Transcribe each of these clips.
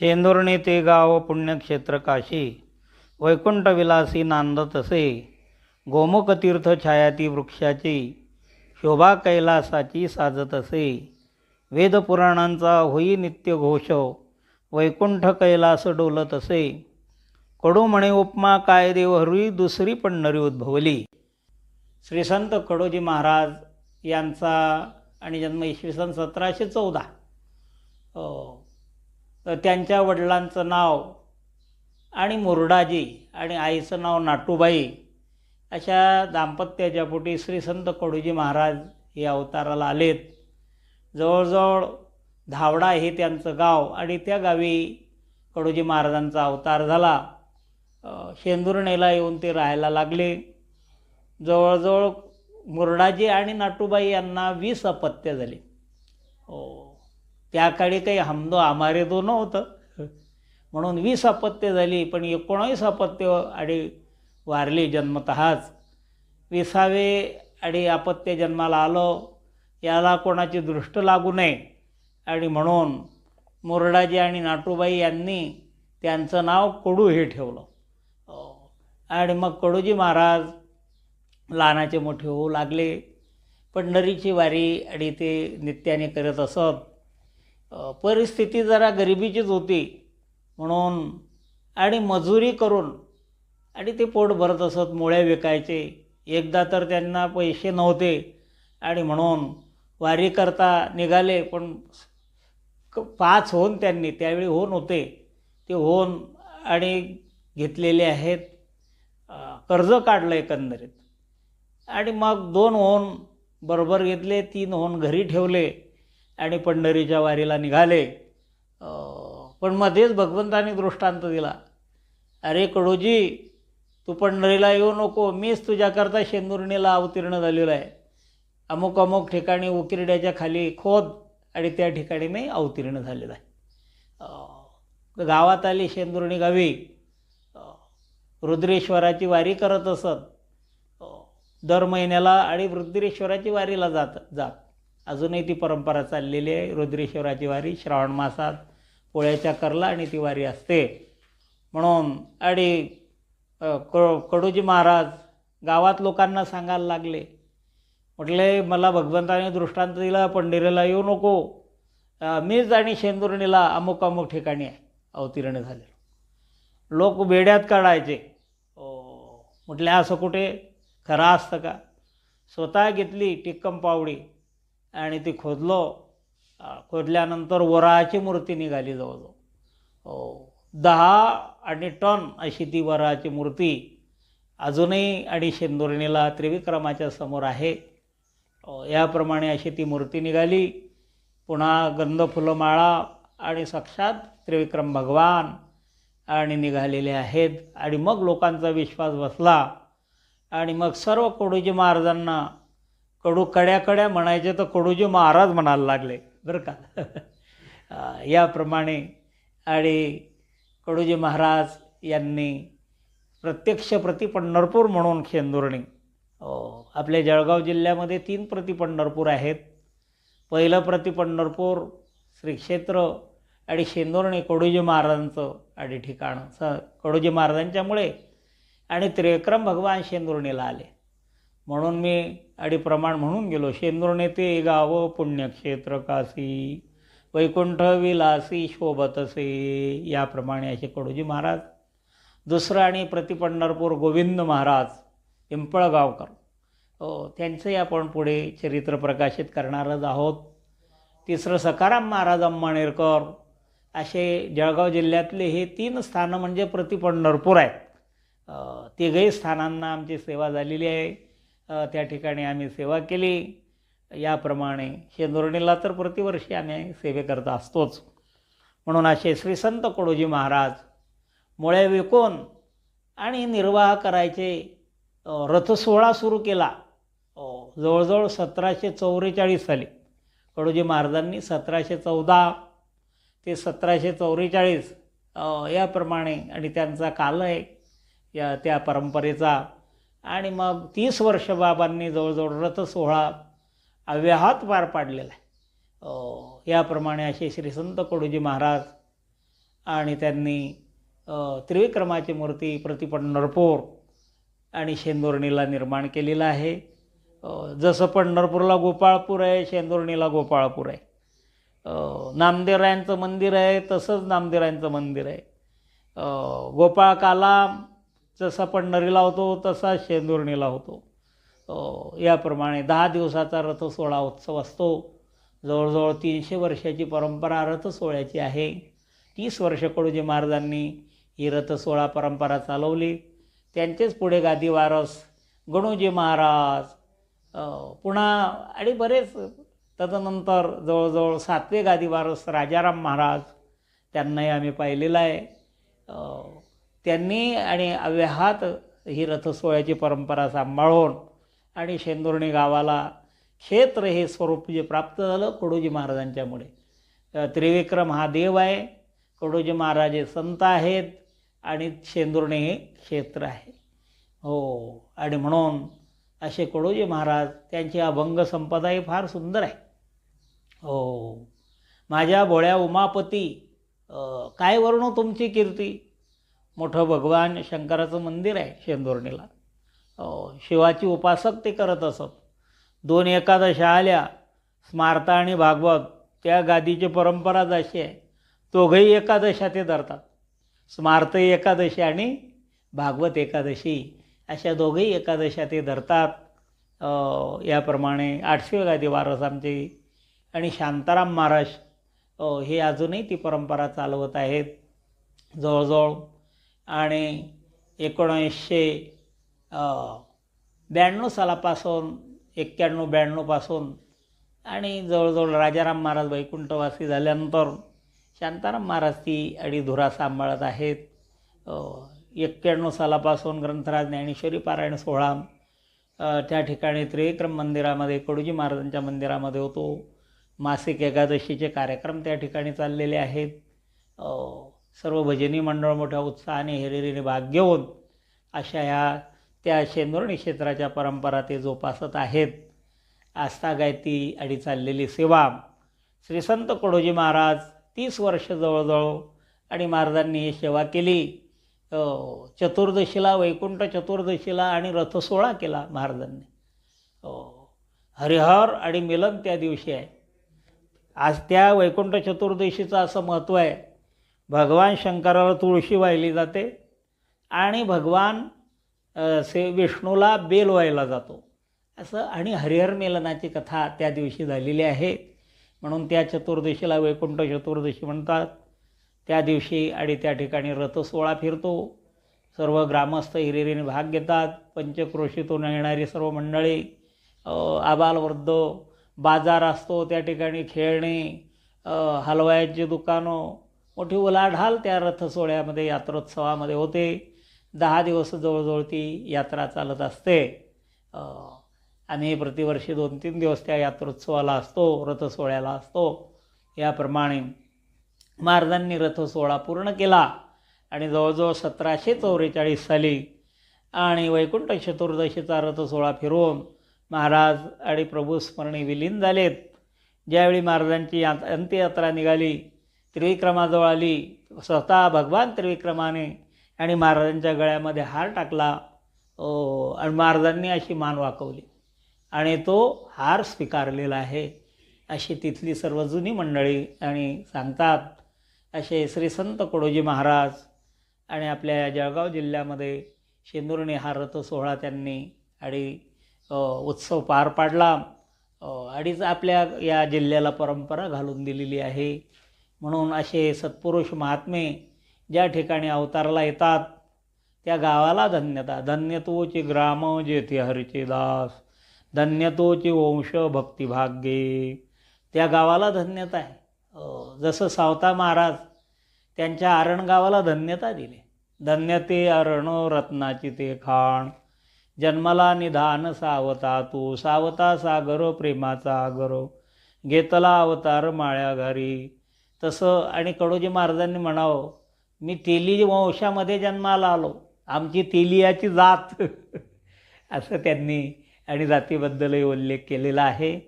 शेंदुर्णी ते गाव पुण्यक्षेत्र काशी. वैकुंठविलासी नांदत असे गोमुखतीर्थ छायाती वृक्षाची. शोभा कैलासाची साजत असे वेदपुराणांचा होई नित्य घोष. वैकुंठ कैलास डोलत असे कडू म्हणे उपमा काय देव दुसरी पंढरी उद्भवली. श्री संत कडोजी महाराज यांचा आणि जन्म इसवी सन सतराशे चौदा. त्यांच्या वडिलांचं नाव आणि मुरडाजी आणि आईचं नाव नाटूबाई अशा दाम्पत्याच्या पोटी श्री संत कडूजी महाराज हे अवताराला आलेत. जवळजवळ धावडा हे त्यांचं गाव आणि त्या गावी कडूजी महाराजांचा अवतार झाला. शेंदुर्णेला येऊन ते राहायला लागले. जवळजवळ मुरडाजी आणि नाटूबाई यांना वीस अपत्य झाली. हो. त्या काळी काही हमदो आमारे दो नव्हतं. म्हणून वीस अपत्य झाली पण एकोणावीस अपत्य आणि वारली जन्मतःच. विसावे आणि अपत्य जन्माला आलं याला कोणाची दृष्ट लागू नये. आणि म्हणून मुरडाजी आणि नाटूबाई यांनी त्यांचं नाव कडू हे ठेवलं. आणि मग कडूजी महाराज लहानाचे मोठे होऊ लागले. पंढरीची वारी आणि ते नित्याने करत असत. परिस्थिती जरा गरिबीचीच होती म्हणून आणि मजुरी करून आणि ते पोट भरत असत मुळे विकायचे. एकदा तर त्यांना पैसे नव्हते आणि म्हणून वारी करता निघाले पण पाच होऊन त्यांनी त्यावेळी होऊन होते. ते होऊन आणि घेतलेले आहेत कर्ज काढलं एकंदरीत. आणि मग दोन होऊन बरोबर घेतले तीन होऊन घरी ठेवले. आणि पंढरीच्या वारीला निघाले. पण मध्येच भगवंताने दृष्टांत दिला. अरे कडोजी तू पंढरीला येऊ नको. मीच तुझ्याकरता शेंदुर्णीला अवतीर्ण झालेलो आहे. अमुक अमुक ठिकाणी उकिरड्याच्या खाली खोद आणि त्या ठिकाणी मी अवतीर्ण झालेला आहे. गावात आली शेंदुर्णी गावी. रुद्रेश्वराची वारी करत असत. दर महिन्याला आणि रुद्रेश्वराची वारीला जात जात. अजूनही ती परंपरा चाललेली आहे. रुद्रेश्वराची वारी श्रावण मासात पोळ्याच्या करला आणि ती वारी असते. म्हणून आणि क कडूजी महाराज गावात लोकांना सांगायला लागले. म्हटले मला भगवंताने दृष्टांत दिला पंढरीला येऊ नको. मीच आणि शेंदुर्णीला अमुक अमुक ठिकाणी आहे अवतीर्ण झाले लोक बेड्यात काढायचे. म्हटले असं कुठे? खरं असतं का? स्वतः घेतली टिक्कम पावडी. आणि ती खोदलो खोदल्यानंतर वराची मूर्ती निघाली जवळजवळ. हो दहा आणि टन अशी ती वराची मूर्ती अजूनही आणि शेंदुर्णीला त्रिविक्रमाच्या समोर आहे. हो, याप्रमाणे अशी ती मूर्ती निघाली. पुन्हा गंध फुलमाळा आणि साक्षात त्रिविक्रम भगवान आणि निघालेले आहेत. आणि मग लोकांचा विश्वास बसला. आणि मग सर्व कडूजी महाराजांना कडू कड्या कड्या म्हणायचे तर कडूजी महाराज म्हणायला लागले बरं का? याप्रमाणे आणि कडूजी महाराज यांनी प्रत्यक्ष प्रति पंढरपूर म्हणून शेंदुर्णी आपल्या जळगाव जिल्ह्यामध्ये तीन प्रति पंढरपूर आहेत. पहिलं प्रति पंढरपूर श्री क्षेत्र आणि शेंदुर्णी कडूजी महाराजांचं आणि ठिकाण. स कडूजी महाराजांच्यामुळे आणि त्रिविक्रम भगवान शेंदुर्णीला आले. म्हणून मी आणि प्रमाण म्हणून गेलो. शेंदुर्णे ते गाव पुण्यक्षेत्र काशी वैकुंठ विलासी शोभतसे याप्रमाणे असे कडोजी महाराज. दुसरं आणि प्रतिपंढरपूर गोविंद महाराज पिंपळगावकर. हो त्यांचंही आपण पुढे चरित्र प्रकाशित करणारच आहोत. तिसरं सकाराम महाराज अंबाणेरकर असे जळगाव जिल्ह्यातले हे तीन स्थानं म्हणजे प्रतिपंढरपूर आहेत. तिघही स्थानांना आमची सेवा झालेली आहे. त्या ठिकाणी आम्ही सेवा केली. याप्रमाणे शेंदुर्णीला तर प्रतिवर्षी आम्ही सेवेकरता असतोच. म्हणून असे श्री संत महाराज मुळे विकून आणि निर्वाह करायचे रथसोहळा सुरू केला. जवळजवळ सतराशे चौवेचाळीस साली. कडोजी महाराजांनी सतराशे चौदा ते सतराशे चौवेचाळीस याप्रमाणे आणि त्यांचा काल आहे या त्या परंपरेचा आणि मग तीस वर्ष बाबांनी जवळजवळ रथसोहळा अव्याहात पार पाडलेला आहे. याप्रमाणे असे श्री संत कोडूजी महाराज आणि त्यांनी त्रिविक्रमाची मूर्ती प्रति पंढरपूर आणि शेंदुर्णीला निर्माण केलेलं आहे. जसं पंढरपूरला गोपाळपूर आहे शेंदुर्णीला गोपाळपूर आहे. नामदेरायांचं नामदेवरायांचं मंदिर आहे तसंच नामदेवरायांचं मंदिर आहे. गोपाळकाला गोपाळ जसा पंढरीला होतो तसा शेंदुर्णीला होतो याप्रमाणे दहा दिवसाचा रथसोळा उत्सव असतो. जवळजवळ तीनशे वर्षाची परंपरा रथसोहळ्याची आहे. तीस वर्ष कडूजी महाराजांनी ही रथसोळा परंपरा चालवली. त्यांचेच पुढे गादी वारस गणूजी महाराज पुन्हा आणि बरेच तदनंतर जवळजवळ सातवे गादी वारस राजाराम महाराज त्यांनाही आम्ही पाहिलेलं आहे. त्यांनी आणि अव्याहात ही रथसोहळ्याची परंपरा सांभाळून आणि शेंदुर्णी गावाला क्षेत्र हे स्वरूप जे प्राप्त झालं कडोजी महाराजांच्यामुळे. त्रिविक्रम हा देव आहे कडोजी महाराज हे संत आहेत आणि शेंदुर्णे हे क्षेत्र आहे. हो आणि म्हणून असे कडोजी महाराज त्यांची अभंग संपदा ही फार सुंदर आहे. हो माझ्या भोळ्या उमापती काय वर्णो तुमची कीर्ती? मोठं भगवान शंकराचं मंदिर आहे शेंदुर्णीला. शिवाची उपासक ते करत असत. दोन एकादशा आल्या स्मार्ता आणि भागवत त्या गादीची परंपराच अशी आहे दोघंही एकादशा ते धरतात. स्मार्त एकादशी आणि भागवत एकादशी अशा दोघंही एकादशा ते धरतात याप्रमाणे आठशे गादी वारस आमचे आणि शांताराम महाराज हे अजूनही ती परंपरा चालवत आहेत. जवळजवळ आणि एकोणीसशे ब्याण्णव सालापासून एक्क्याण्णव ब्याण्णवपासून आणि जवळजवळ राजाराम महाराज वैकुंठवासी झाल्यानंतर शांताराम महाराज ती अडी धुरा सांभाळत आहेत. एक्क्याण्णव सालापासून ग्रंथराज ज्ञानेश्वरी पारायण सोहळा त्या ठिकाणी त्रिविक्रम मंदिरामध्ये कडूजी महाराजांच्या मंदिरामध्ये होतो. मासिक एकादशीचे कार्यक्रम त्या ठिकाणी चाललेले आहेत. सर्व भजनी मंडळ मोठ्या उत्साहाने हेरेरीने भाग घेऊन अशा ह्या त्या शेंदुर्णी क्षेत्राच्या परंपरा ते जोपासत आहेत. आस्था गायती आणि चाललेली सेवा. श्री संत कोडोजी महाराज तीस वर्ष जवळजवळ आणि महाराजांनी ही सेवा केली. चतुर्दशीला वैकुंठ चतुर्दशीला आणि रथसोळा केला महाराजांनी. हरिहर आणि मिलन त्या दिवशी आहे. आज त्या वैकुंठ चतुर्दशीचं असं महत्त्व आहे. भगवान शंकराला तुळशी वाहिली जाते आणि भगवान से विष्णूला बेल व्हायला जातो. असं आणि हरिहर मेलनाची कथा त्या दिवशी झालेली आहे. म्हणून त्या चतुर्दशीला वैकुंठ चतुर्दशी म्हणतात. त्या दिवशी आणि त्या ठिकाणी रथसोळा फिरतो. सर्व ग्रामस्थ हिरिरीने भाग घेतात. पंचक्रोशीतून येणारी सर्व मंडळी आबालवृद्ध बाजार असतो त्या ठिकाणी खेळणे अ, हलवायांची दुकानं मोठी उलाढाल त्या रथसोहळ्यामध्ये यात्रोत्सवामध्ये होते. दहा दिवस जवळजवळ ती यात्रा चालत असते. आम्ही प्रतिवर्षी दोन तीन दिवस त्या यात्रोत्सवाला असतो रथसोहळ्याला असतो. याप्रमाणे महाराजांनी रथसोहळा पूर्ण केला आणि जवळजवळ सतराशे चौवेचाळीस साली आणि वैकुंठ चतुर्दशीचा रथसोहळा फिरवून महाराज आणि प्रभू स्मरणी विलीन झालेत. ज्यावेळी महाराजांची या अंत्ययात्रा निघाली त्रिविक्रमाजवळ आली स्वतः भगवान त्रिविक्रमाने आणि महाराजांच्या गळ्यामध्ये हार टाकला आणि महाराजांनी अशी मान वाकवली. आणि तो हार स्वीकारलेला आहे अशी तिथली सर्व जुनी मंडळी आणि सांगतात असे श्री संत कोडोजी महाराज आणि आपल्या या जळगाव जिल्ह्यामध्ये शेंदुर्णी हा रथ सोहळा त्यांनी आणि उत्सव पार पाडला. अडीच आपल्या या जिल्ह्याला परंपरा घालून दिलेली आहे. म्हणून असे सत्पुरुष महात्मे ज्या ठिकाणी अवताराला येतात त्या गावाला धन्यता. धन्यतोचे ग्राम जेथे हरिचे दास धन्यतोचे वंश भक्तिभाग्ये. त्या गावाला धन्यता आहे. जसं सावता महाराज त्यांच्या आरण गावाला धन्यता दिली. धन्य ते अरण रत्नाची ते खाण. जन्मला निधान सावता तू. सावता सागर प्रेमाचा आगर. घेतला अवतार माळ्या घरी. तसं आणि कडोजी महाराजांनी म्हणावं मी तेली वंशामध्ये जन्माला आलो. आमची तेलियाची जात. असं त्यांनी आणि जातीबद्दलही उल्लेख केलेला आहे.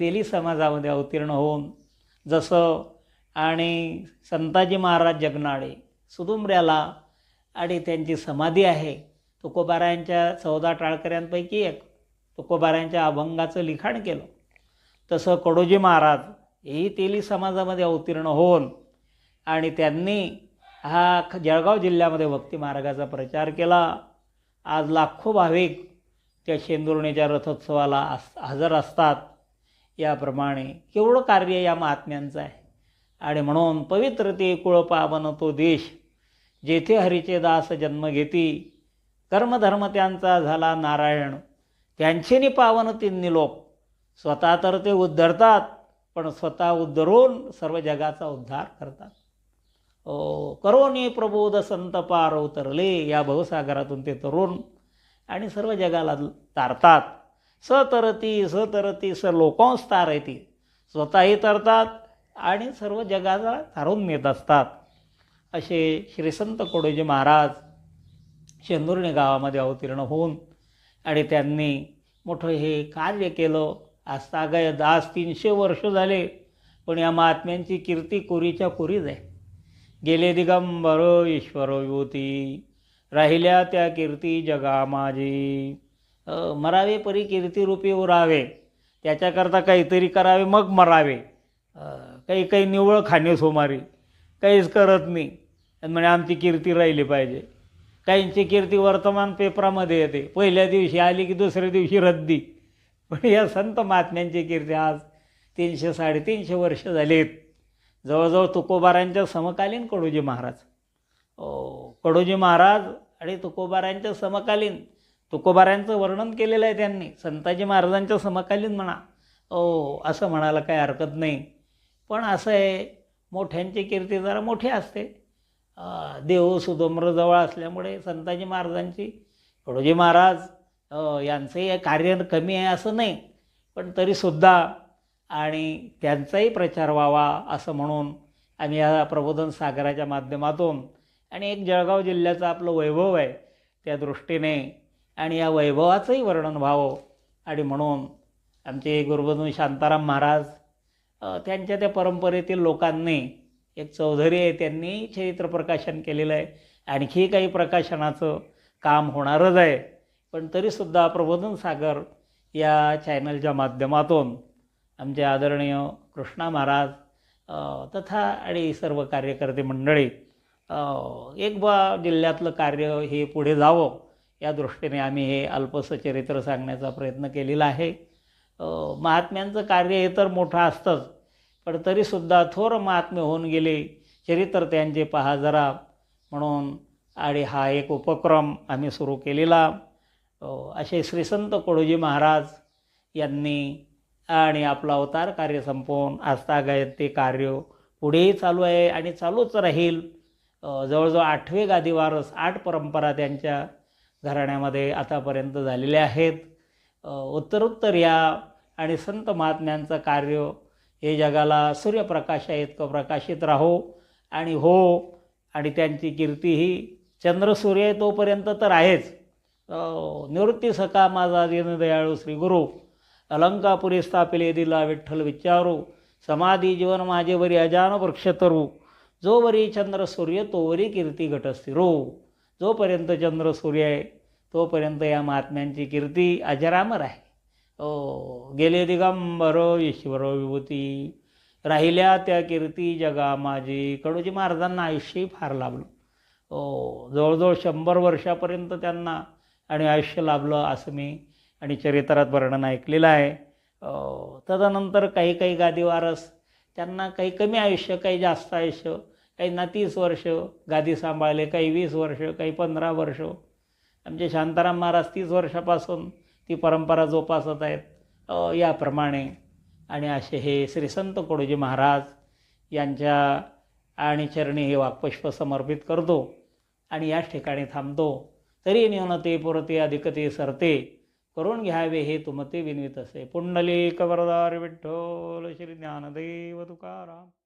तेली समाजामध्ये अवतीर्ण होऊन जसं आणि संताजी महाराज जगनाळे सुदुमऱ्याला आणि त्यांची समाधी आहे तुकोबारायांच्या चौदा टाळकऱ्यांपैकी एक तुकोबारायांच्या अभंगाचं लिखाण केलं. तसं कडोजी महाराज हेही तेली समाजामध्ये अवतीर्ण होऊन आणि त्यांनी हा ख- जळगाव जिल्ह्यामध्ये भक्ती मार्गाचा प्रचार केला. आज लाखो भाविक त्या शेंदुर्णीच्या रथोत्सवाला अस हजर असतात. याप्रमाणे केवढं कार्य या महात्म्यांचं आहे. आणि म्हणून पवित्र ते कुळ पावन तो देश जेथे हरीचे दास जन्म घेती कर्मधर्म त्यांचा झाला नारायण. त्यांचेनी पावन तिन्ही लोक. स्वतः तर ते उद्धरतात पण स्वतः उद्धरून सर्व जगाचा उद्धार करतात. ओ करोनी प्रबोध संत पार उतरले या भवसागरातून ते तरुण आणि सर्व जगाला तारतात. स तरती स तरती स लोकांस स्वतःही तरतात आणि सर्व जगाला तारून नेत असतात. असे श्री संत कोडोजी महाराज शेंदुर्णी गावामध्ये अवतीर्ण होऊन आणि त्यांनी मोठं हे कार्य केलं. आज तागायत आज तीनशे वर्ष झाले पण या महात्म्यांची कीर्ती कोरीच्या कोरीच आहे. गेले दिगंबर ईश्वर युती राहिल्या त्या कीर्ती जगा माझी. मरावे परी कीर्तीरूपी उरावे त्याच्याकरता काहीतरी करावे मग मरावे. काही काही निवळ खाणे सोमारी काहीच करत नाही. म्हणे आमची कीर्ती राहिली पाहिजे. काहींची कीर्ती वर्तमान पेपरामध्ये येते. पहिल्या दिवशी आली की दुसऱ्या दिवशी रद्दी. पण या संत महात्म्यांची कीर्ती आज तीनशे साडेतीनशे वर्ष झालीत. जवळजवळ तुकोबारांच्या समकालीन कडोजी महाराज. ओ, कडोजी महाराज आणि तुकोबारांच्या समकालीन. तुकोबारांचं वर्णन केलेलं आहे त्यांनी. संताजी महाराजांच्या समकालीन म्हणा. ओ असं म्हणायला काही हरकत नाही. पण असं आहे मोठ्यांची कीर्ती जरा मोठी असते. देव सुदोम्र जवळ असल्यामुळे संताजी महाराजांची कडोजी महाराज यांचंही कार्य कमी आहे असं नाही पण तरीसुद्धा आणि त्यांचाही प्रचार व्हावा असं म्हणून आम्ही या प्रबोधन सागराच्या माध्यमातून आणि एक जळगाव जिल्ह्याचं आपलं वैभव आहे त्या दृष्टीने आणि या वैभवाचंही वर्णन व्हावं आणि म्हणून आमचे गुरुबंधू शांताराम महाराज त्यांच्या त्या परंपरेतील लोकांनी एक चौधरी आहे त्यांनी चरित्र प्रकाशन केलेलं आहे. आणखी काही प्रकाशनाचं काम होणारच आहे. पण तरीसुद्धा प्रबोधन सागर या चॅनलच्या माध्यमातून आमचे आदरणीय कृष्णा महाराज तथा आणि सर्व कार्यकर्ते मंडळी एक बा जिल्ह्यातलं कार्य हे पुढे जावं या दृष्टीने आम्ही हे अल्पसं चरित्र सांगण्याचा प्रयत्न केलेला आहे. महात्म्यांचं कार्य हे तर मोठं असतंच पण तरीसुद्धा थोर महात्मे होऊन गेले चरित्र त्यांचे पहा जरा म्हणून आणि हा एक उपक्रम आम्ही सुरू केलेला. हो, असे श्रीसंत कोडोजी महाराज यांनी आणि आपला अवतार कार्य संपवून आजतागायत ते कार्य पुढेही चालू आहे आणि चालूच राहील. जवळजवळ आठवे गादीवारस आठ परंपरा त्यांच्या घराण्यामध्ये आतापर्यंत झालेल्या आहेत. उत्तरोत्तर या आणि संत महात्म्यांचं कार्य हे जगाला सूर्यप्रकाशा इतकं प्रकाशित राहो आणि हो आणि त्यांची कीर्ती ही चंद्रसूर्य आहे तोपर्यंत तर आहेच. निवृत्ती सखा माझा दीनदयाळू श्री गुरु. अलंकापुरी स्थापिले दिला विठ्ठल विचारू. समाधी जीवन माझे वरी अजान वृक्ष तरू. जो वरी चंद्र सूर्य तो वरी कीर्ती घटस्थिरो जोपर्यंत चंद्र सूर्य आहे तोपर्यंत या महात्म्यांची कीर्ती अजरामर आहे. ओ गेले दिगंबर ईश्वर विभूती. राहिल्या त्या कीर्ती जगा माझी. कडूजी महाराजांना आयुष्यही फार लाभलं. ओ जवळजवळ शंभर वर्षापर्यंत त्यांना आणि आयुष्य लाभलं असं मी आणि चरित्रात वर्णन ऐकलेलं आहे. तदनंतर काही काही गादीवारस त्यांना काही कमी आयुष्य काही जास्त आयुष्य काही ना तीस वर्ष गादी सांभाळले काही वीस वर्ष काही पंधरा वर्ष. आमचे शांताराम महाराज तीस वर्षापासून ती परंपरा जोपासत आहेत. याप्रमाणे. आणि असे हे श्री संत कोडोजी महाराज यांच्या आणि चरणी हे वाक्पुष्प समर्पित करतो आणि याच ठिकाणी थांबतो. तरी न्यूनते पुरते अधिकते सरते. करून घ्यावे हे तुमते विनवित असे. पुंडलिक वरदार विठ्ठल श्री ज्ञानदेव तुकाराम.